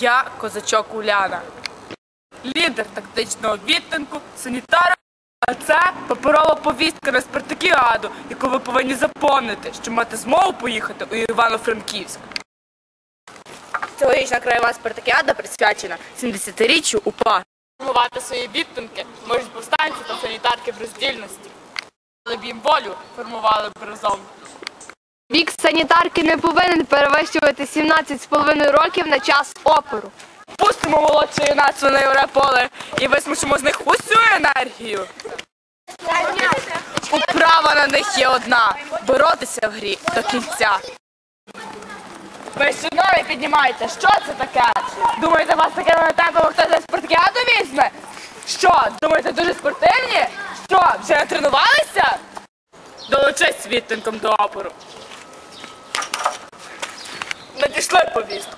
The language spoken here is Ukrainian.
Я козачок Уляна. Лідер тактичного відтинку, санітар. А це паперова повістка на спартакіаду, яку ви повинні заповнити, щоб мати змогу поїхати у Івано-Франківськ. Цьогорічна краєва спартакіада присвячена 70-річчю УПА. Формувати свої відтинки можуть повстанці та санітарки в роздільності. Але б їм волю формували б разом. Санітарки не повинен перевищувати 17,5 років на час опору. Пустимо молодше юнацтво на юре і висмучимо з них усю енергію. Управа на них є одна боротися в грі до кінця. Ви ноги піднімаєте? Що це таке? Думаєте, вас таке на темпо хтось за спортакіаду візьме? Що? Думаєте, дуже спортивні? Що, вже не тренувалися? Долучись відтинком до опору. Надійшли повістку.